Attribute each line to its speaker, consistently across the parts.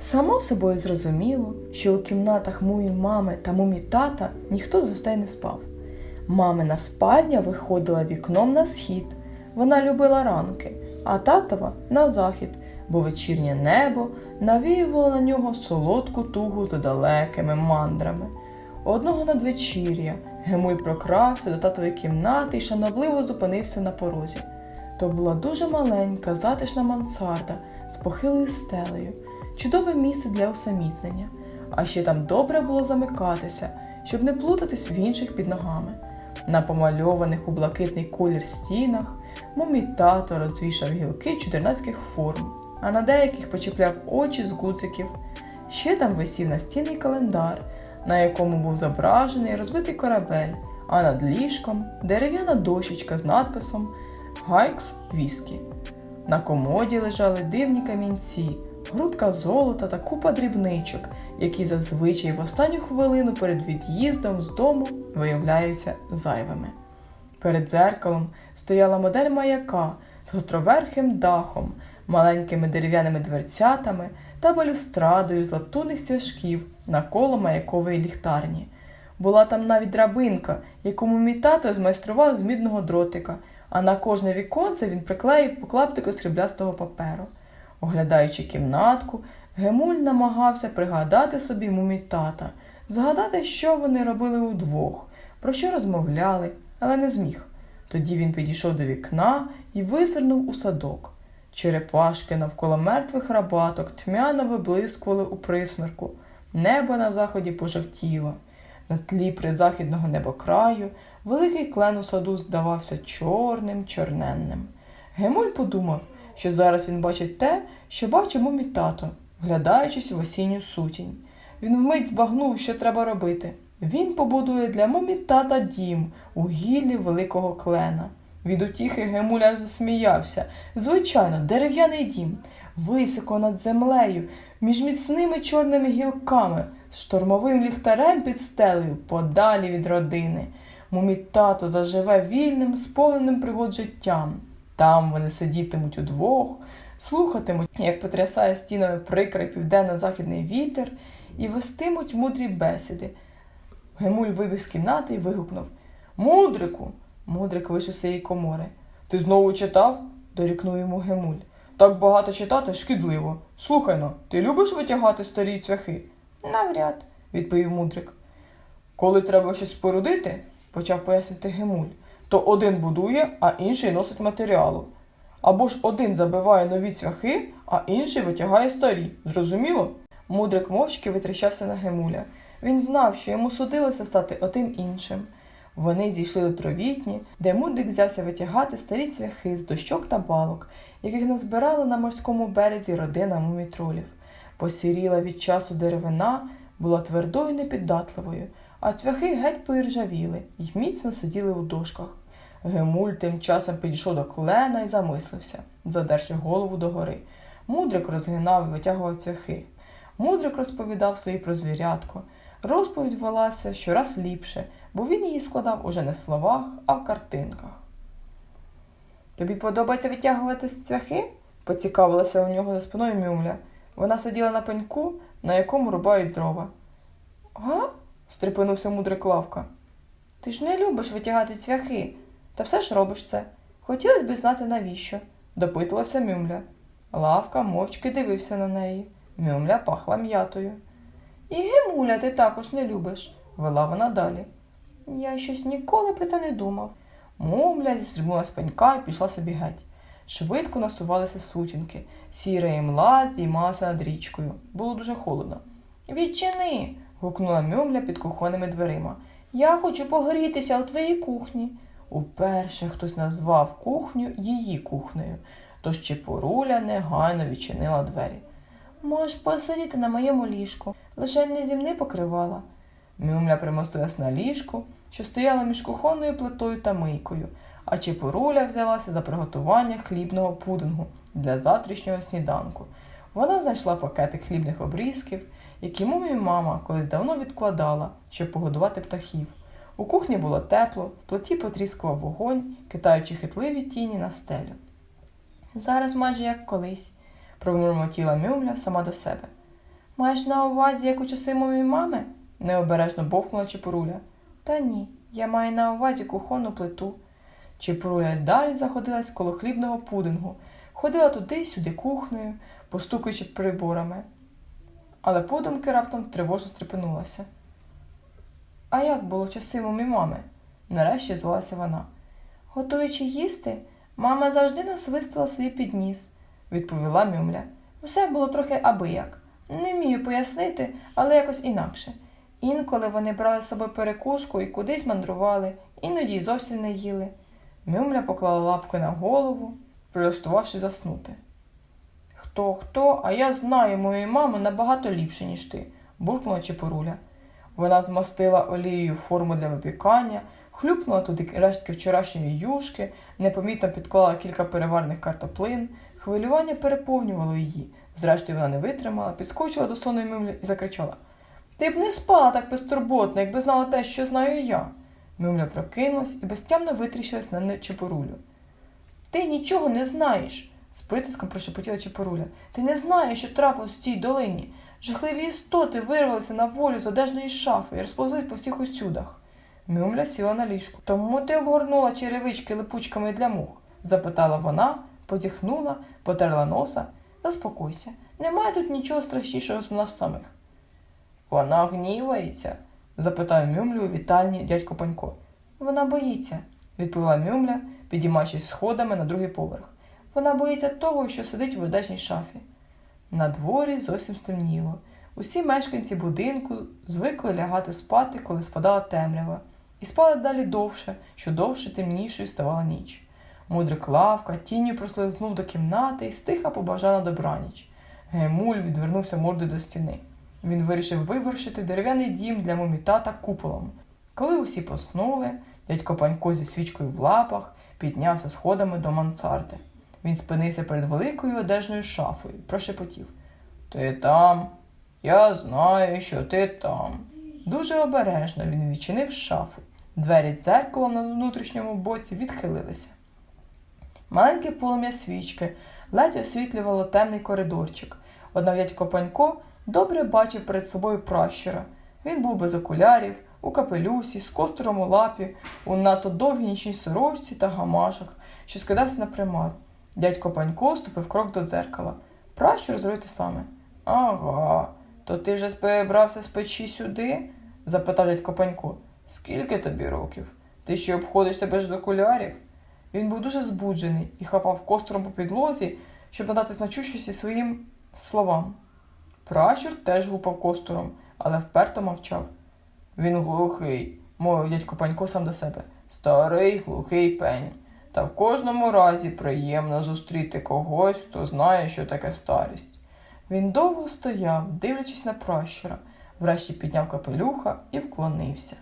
Speaker 1: Само собою зрозуміло, що у кімнатах мої мами та мумі тата ніхто з гостей не спав. Мамина спальня виходила вікном на схід. Вона любила ранки, а татова на захід, бо вечірнє небо навіювало на нього солодку тугу за далекими мандрами. Одного надвечір'я Гемуй прокрався до татової кімнати і шанобливо зупинився на порозі. То була дуже маленька, затишна мансарда з похилою стелею, чудове місце для усамітнення, а ще там добре було замикатися, щоб не плутатись в інших під ногами. На помальованих у блакитний колір стінах мумій тато розвішав гілки чудернацьких форм, а на деяких почіпляв очі з гудзиків. Ще там висів настінний календар, на якому був зображений розбитий корабель, а над ліжком дерев'яна дощечка з надписом Гайкс Віскі. На комоді лежали дивні камінці, грудка золота та купа дрібничок, які зазвичай в останню хвилину перед від'їздом з дому виявляються зайвими. Перед дзеркалом стояла модель маяка з гостроверхим дахом, маленькими дерев'яними дверцятами та балюстрадою з латунних цвяшків навколо маякової ліхтарні. Була там навіть драбинка, яку мій тато змайстрував з мідного дротика, а на кожне віконце він приклеїв по клаптику сріблястого паперу. Оглядаючи кімнатку, Гемуль намагався пригадати собі мумі тата, згадати, що вони робили удвох, про що розмовляли, але не зміг. Тоді він підійшов до вікна і визирнув у садок. Черепашки навколо мертвих рабаток тьмяно виблискували у присмерку. Небо на заході пожовтіло. На тлі призахідного небокраю великий клен у саду здавався чорним, чорненним. Гемуль подумав, що зараз він бачить те, що бачив мумі тато, вглядаючись в осінню сутінь. Він вмить збагнув, що треба робити. Він побудує для мумі тата дім у гіллі великого клена. Від утіхи Гемуля засміявся. Звичайно, дерев'яний дім, високо над землею, між міцними чорними гілками, з штормовим ліхтарем під стелею, подалі від родини. Мумі тато заживе вільним, сповненим пригод життям. Там вони сидітимуть удвох, слухатимуть, як потрясає стінами прикрий південно-західний вітер, і вестимуть мудрі бесіди. Гемуль вибіг з кімнати і вигукнув Мудрику. Мудрик вийшов з цієї комори. Ти знову читав? дорікнув йому Гемуль. Так багато читати шкідливо. Слухай но, ти любиш витягати старі цвяхи? Навряд, відповів мудрик. Коли треба щось спорудити, почав пояснити Гемуль, то один будує, а інший носить матеріалу. Або ж один забиває нові цвяхи, а інший витягає старі. Зрозуміло? Мудрик мовчки витріщався на Гемуля. Він знав, що йому судилося стати отим іншим. Вони зійшли до тровітні, де мудрик взявся витягати старі цвяхи з дощок та балок, яких назбирала на морському березі родина мумітролів. Посіріла від часу деревина була твердою непіддатливою, а цвяхи геть поіржавіли й міцно сиділи у дошках. Гемуль тим часом підійшов до клена і замислився, задерши голову догори. Мудрик розгинав і витягував цвяхи. Мудрик розповідав собі про звірятко. Розповідь велася щораз ліпше, бо він її складав уже не в словах, а в картинках. Тобі подобається витягувати цвяхи? поцікавилася у нього за спиною Мюмля. Вона сиділа на пеньку, на якому рубають дрова. Га? стрепенувся мудрик Лавка. Ти ж не любиш витягати цвяхи, та все ж робиш це. Хотілося б знати, навіщо, допитувалася Мюмля. Лавка мовчки дивився на неї. Мюмля пахла м'ятою. І Гемуля ти також не любиш, вела вона далі. Я щось ніколи про це не думав. Мумля зістрибнула з пенька і пішла собі геть. Швидко насувалися сутінки, сіра імла здіймалася над річкою. Було дуже холодно. Відчини. гукнула Мюмля під кухонними дверима. Я хочу погрітися у твоїй кухні. Уперше хтось назвав кухню її кухнею, тож Чепуруля негайно відчинила двері. Можеш посидіти на моєму ліжку, лише не зімни покривала. Мюмля примостилась на ліжку, що стояла між кухонною плитою та мийкою, а Чепуруля взялася за приготування хлібного пудингу для завтрашнього сніданку. Вона знайшла пакетик хлібних обрізків, які мумі мама колись давно відкладала, щоб погодувати птахів. У кухні було тепло, в плиті потріскував вогонь, китаючи хитливі тіні на стелю. Зараз майже як колись, промурмотіла Мюмля сама до себе. Маєш на увазі, як у часи моєї мами? необережно бовкнула Чепуруля. Та ні, я маю на увазі кухонну плиту. Чепуруля далі заходилась коло хлібного пудингу, ходила туди-сюди кухнею, постукуючи приборами. Але подумки раптом тривожно стрепенулася. А як було часи мої мами? Нарешті звалася вона. Готуючи їсти, мама завжди насвистила свій підніс, відповіла Мюмля. Все було трохи абияк. Не вмію пояснити, але якось інакше. Інколи вони брали з собою перекуску і кудись мандрували, іноді й зовсім не їли. Мюмля поклала лапку на голову, прилаштувавши заснути. Хто хто, а я знаю мою маму набагато ліпше, ніж ти, буркнула Чепуруля. Вона змастила олією форму для випікання, хлюпнула туди рештки вчорашньої юшки, непомітно підклала кілька переварних картоплин. Хвилювання переповнювало її. Зрештою вона не витримала, підскочила до сонної мимлі і закричала: Ти б не спала так безтурботно, якби знала те, що знаю я. Мимля прокинулась і безтямно витріщилась на Чепурулю. Ти нічого не знаєш, з притиском прошепотіла Чепуруля. Ти не знаєш, що трапилось в цій долині. Жахливі істоти вирвалися на волю з одежної шафи і розповзлись по всіх усюдах. Мюмля сіла на ліжку. Тому ти обгорнула черевички липучками для мух? запитала вона, позіхнула, потерла носа. Заспокойся, немає тут нічого страшнішого за нас самих. Вона гнівається? запитав Мюмлю у вітальні дядько Панько. Вона боїться, відповіла Мюмля, підіймаючись сходами на другий поверх. Вона боїться того, що сидить в одежній шафі. На дворі зовсім стемніло. Усі мешканці будинку звикли лягати спати, коли спадала темрява, і спали далі довше, що довше темнішою ставала ніч. Мудрик лавка тінню прослизнув до кімнати і стиха побажав на добраніч. Гемуль відвернувся мордою до стіни. Він вирішив вивершити дерев'яний дім для мумітата куполом. Коли усі поснули, дядько Панько зі свічкою в лапах піднявся сходами до мансарди. Він спинився перед великою одежною шафою прошепотів Ти там, я знаю, що ти там. Дуже обережно він відчинив шафу. Двері з дзеркалом на внутрішньому боці відхилилися. Маленьке полум'я свічки ледь освітлювало темний коридорчик. Однак дядько Панько добре бачив перед собою пращура. Він був без окулярів, у капелюсі, з костром у лапі, у надто довгій нічній сорочці та гамашах, що скидався на примару. Дядько Панько ступив крок до дзеркала. Пращур зробив те саме. Ага, то ти вже перебрався з печі сюди? запитав дядько Панько. Скільки тобі років? Ти ще обходишся без окулярів? Він був дуже збуджений і хапав костром по підлозі, щоб надати значущості своїм словам. Пращур теж гупав костром, але вперто мовчав. Він глухий, мовив дядько Панько сам до себе. Старий глухий пень. Та в кожному разі приємно зустріти когось, хто знає, що таке старість. Він довго стояв, дивлячись на пращура, врешті підняв капелюха і вклонився.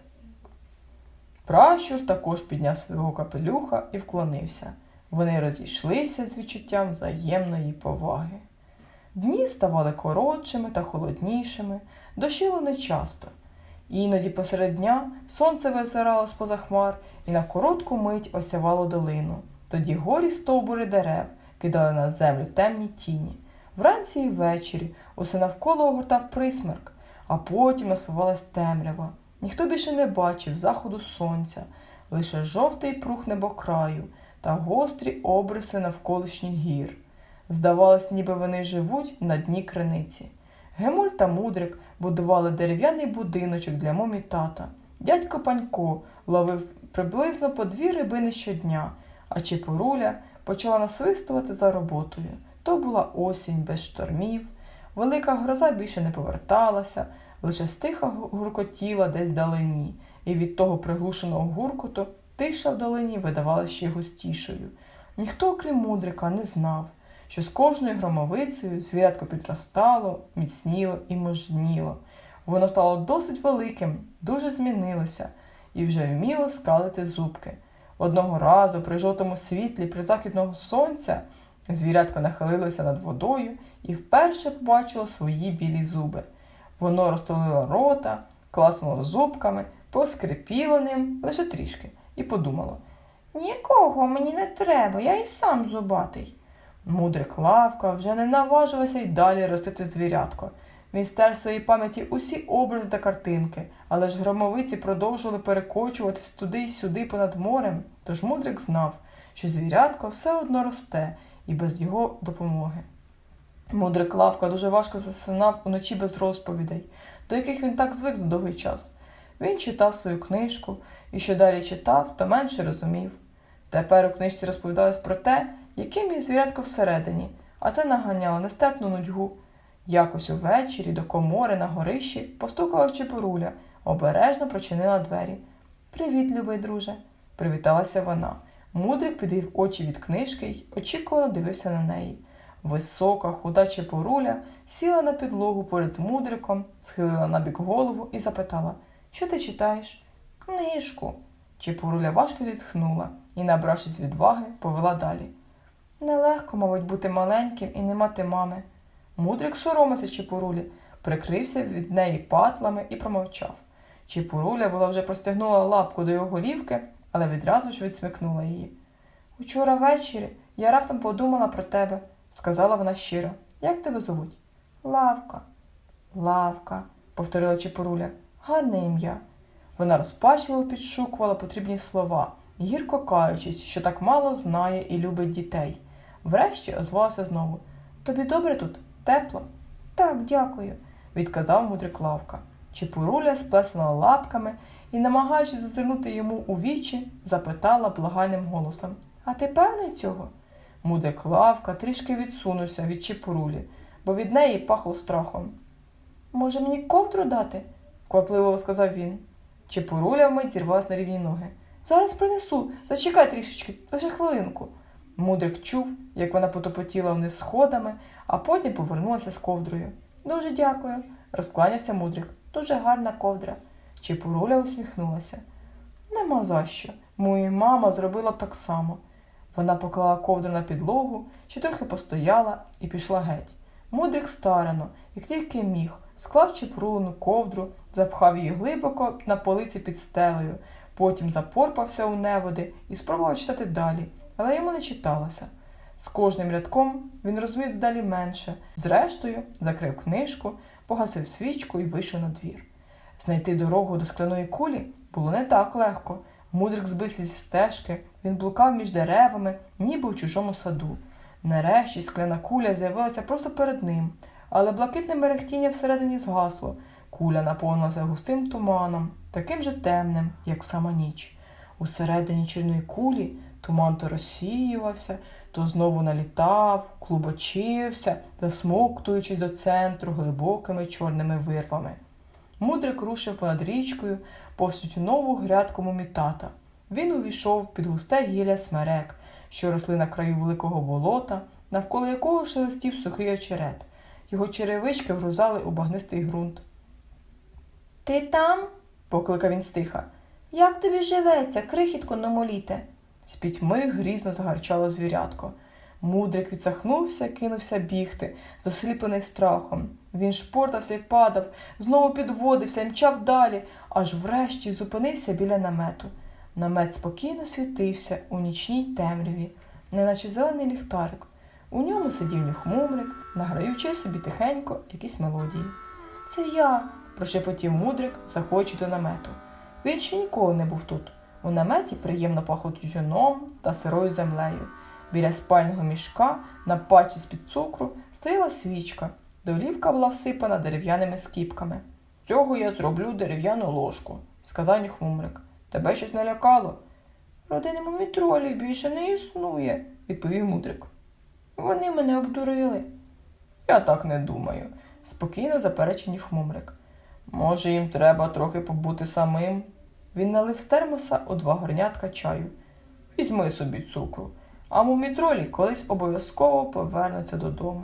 Speaker 1: Пращур також підняв свого капелюха і вклонився. Вони розійшлися з відчуттям взаємної поваги. Дні ставали коротшими та холоднішими, дощило нечасто. Іноді посеред дня сонце визирало з поза хмар і на коротку мить осявало долину. Тоді горі стовбури дерев кидали на землю темні тіні. Вранці і ввечері усе навколо огортав присмерк, а потім насувалась темрява. Ніхто більше не бачив заходу сонця, лише жовтий прух небокраю та гострі обриси навколишніх гір. Здавалось, ніби вони живуть на дні криниці. Гемуль та Мудрик будували дерев'яний будиночок для момі тата. Дядько Панько ловив приблизно по дві рибини щодня, а Чепуруля почала насвистувати за роботою. То була осінь без штормів, велика гроза більше не поверталася, лише стиха гуркотіла десь далині, і від того приглушеного гуркоту тиша в долині видавалася ще густішою. Ніхто, окрім мудрика, не знав, що з кожною громовицею звірятко підростало, міцніло і можніло. Воно стало досить великим, дуже змінилося і вже вміло скалити зубки. Одного разу при жовтому світлі призахідного сонця звірятко нахилилося над водою і вперше побачило свої білі зуби. Воно розтулило рота, класнуло зубками, поскрипіло ним лише трішки і подумало Нікого мені не треба, я і сам зубатий. Мудрик лавка вже не наважилася й далі ростити звірятко. Він стер своїй пам'яті усі образи та картинки, але ж громовиці продовжували перекочуватись туди й сюди понад морем, тож мудрик знав, що звірятко все одно росте і без його допомоги. Мудрик Лавка дуже важко засинав уночі без розповідей, до яких він так звик за довгий час. Він читав свою книжку, і що далі читав, то менше розумів. Тепер у книжці розповідалось про те, яким є звірятко всередині, а це наганяло нестерпну нудьгу. Якось увечері до комори на горищі постукала Чепуруля, обережно прочинила двері. Привіт, любий друже, привіталася вона. Мудрик підвів очі від книжки й очікувано дивився на неї. Висока, худа Чепуруля сіла на підлогу поряд з мудриком, схилила набік голову і запитала Що ти читаєш? Книжку. Чепуруля важко зітхнула і, набравшись відваги, повела далі. Нелегко, мабуть, бути маленьким і не мати мами. Мудрик соромився Чепурулі, прикрився від неї патлами і промовчав. Чепуруля була вже простягнула лапку до його голівки, але відразу ж відсмикнула її. Учора ввечері я раптом подумала про тебе, сказала вона щиро. Як тебе звуть? Лавка. Лавка, повторила Чепуруля. Гарне ім'я. Вона розпачливо підшукувала потрібні слова, гірко каючись, що так мало знає і любить дітей. Врешті озвалася знову. Тобі добре тут? Тепло? Так, дякую, відказав мудрик Лавка. Чепуруля сплеснула лапками і, намагаючись зазирнути йому у вічі, запитала благальним голосом А ти певний цього? Мудрик Лавка трішки відсунувся від Чепурулі, бо від неї пахло страхом. Може, мені ковдру дати? квапливо сказав він. Чепуруля вмить зірвалась на рівні ноги. Зараз принесу, зачекай трішечки, лише хвилинку. Мудрик чув, як вона потопотіла вниз сходами, а потім повернулася з ковдрою. Дуже дякую, розкланявся мудрик. Дуже гарна ковдра. Чепуруля усміхнулася. Нема за що. Моя мама зробила б так само. Вона поклала ковдру на підлогу, ще трохи постояла і пішла геть. Мудрик старано, як тільки міг, склав чепурулину ковдру, запхав її глибоко на полиці під стелею, потім запорпався у неводи і спробував читати далі, але йому не читалося. З кожним рядком він розумів далі менше. Зрештою, закрив книжку, погасив свічку і вийшов на двір. Знайти дорогу до скляної кулі було не так легко. Мудрик збився зі стежки, він блукав між деревами, ніби у чужому саду. Нарешті скляна куля з'явилася просто перед ним, але блакитне мерехтіння всередині згасло. Куля наповнилася густим туманом, таким же темним, як сама ніч. Усередині чорної кулі туман то розсіювався, то знову налітав, клубочився, засмоктуючись до центру глибокими чорними вирвами. Мудрик рушив понад річкою повз нову грядку мумітата. Він увійшов під густе гілля смерек, що росли на краю великого болота, навколо якого шелестів сухий очерет. Його черевички врузали у багнистий ґрунт. Ти там? покликав він стиха. Як тобі живеться, крихітко номоліте? З пітьми грізно загарчало звірятко. Мудрик відсахнувся, кинувся бігти, засліплений страхом. Він шпортався й падав, знову підводився мчав далі, аж врешті зупинився біля намету. Намет спокійно світився у нічній темряві, неначе зелений ліхтарик. У ньому сидів нюхмумрик, награючи собі тихенько якісь мелодії. Це я, прошепотів мудрик, заходячи до намету. Він ще ніколи не був тут. У наметі приємно пахло тютюном та сирою землею. Біля спального мішка на пачці з-під цукру стояла свічка, долівка була всипана дерев'яними скіпками. Цього я зроблю дерев'яну ложку, сказав нюхмумрик. Тебе щось налякало? Родини мумітролів більше не існує, відповів мудрик. Вони мене обдурили. Я так не думаю, спокійно заперечив нюхмумрик. Може, їм треба трохи побути самим. Він налив з термоса у два горнятка чаю. Візьми собі цукру, а мумітролі колись обов'язково повернуться додому.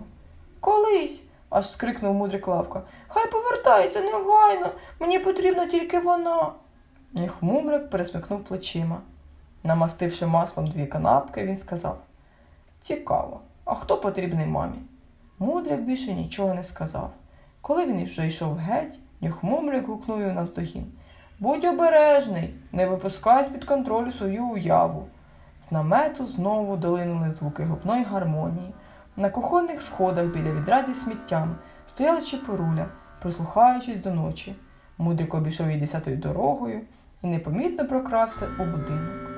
Speaker 1: Колись. аж скрикнув мудрик Лавка. Хай повертається негайно, мені потрібна тільки вона. Ніхмумрик пересмикнув плечима. Намастивши маслом дві канапки, він сказав Цікаво, а хто потрібний мамі? Мудрик більше нічого не сказав. Коли він вже йшов геть, Нюхмумрик гукнув його наздогін. Будь обережний, не випускай з-під контролю свою уяву. З намету знову долинули звуки губної гармонії. На кухонних сходах біля відра зі сміттям стояла чепуруля, прислухаючись до ночі. Мудрик обійшов її десятою дорогою і непомітно прокрався у будинок.